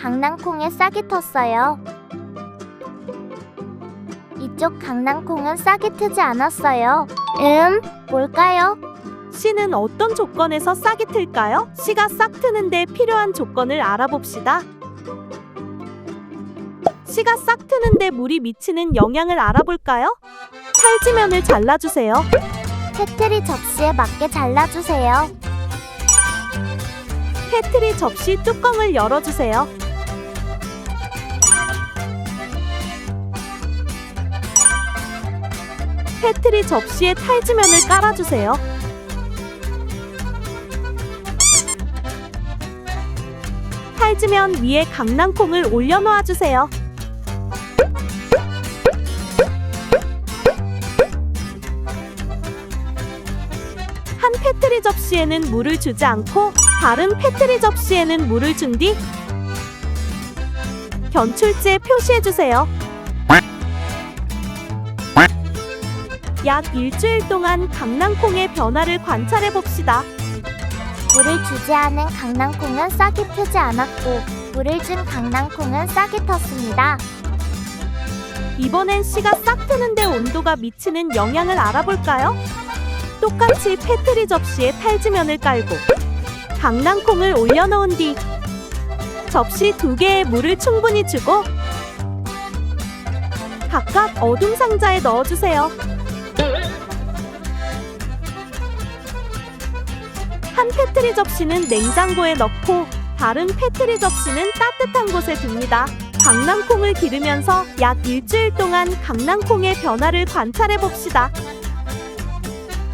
강낭콩에 싹이 텄어요. 이쪽 강낭콩은 싹이 트지 않았어요. 음, 뭘까요? 씨는 어떤 조건에서 싹이 틀까요? 씨가 싹 트는데 필요한 조건을 알아봅시다. 씨가 싹 트는데 물이 미치는 영향을 알아볼까요? 탈지면을 잘라주세요. 테트리 접시에 맞게 잘라주세요. 패트리 접시 뚜껑을 열어주세요. 패트리 접시에 탈지면을 깔아주세요. 탈지면 위에 강낭콩을 올려놓아 주세요. 한 패트리 접시에는 물을 주지 않고 다른 패트리 접시에는 물을 준 뒤 견출지에 표시해 주세요. 약 일주일 동안 강낭콩의 변화를 관찰해 봅시다. 물을 주지 않은 강낭콩은 싹이 트지 않았고 물을 준 강낭콩은 싹이 텄습니다. 이번엔 씨가 싹 트는데 온도가 미치는 영향을 알아볼까요? 똑같이 패트리 접시에 탈지면을 깔고 강낭콩을 올려놓은 뒤 접시 두 개에 물을 충분히 주고 각각 어둠 상자에 넣어주세요. 한 패트리 접시는 냉장고에 넣고 다른 패트리 접시는 따뜻한 곳에 둡니다. 강낭콩을 기르면서 약 일주일 동안 강낭콩의 변화를 관찰해 봅시다.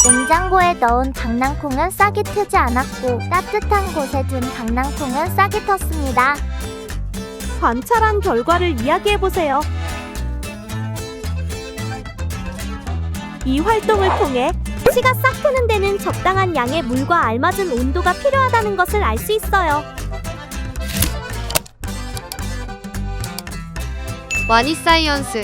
냉장고에 넣은 강낭콩은 싹이 트지 않았고 따뜻한 곳에 둔 강낭콩은 싹이 텄습니다. 관찰한 결과를 이야기해 보세요. 이 활동을 통해 씨가 싹 트는 데는 적당한 양의 물과 알맞은 온도가 필요하다는 것을 알 수 있어요. 와니 사이언스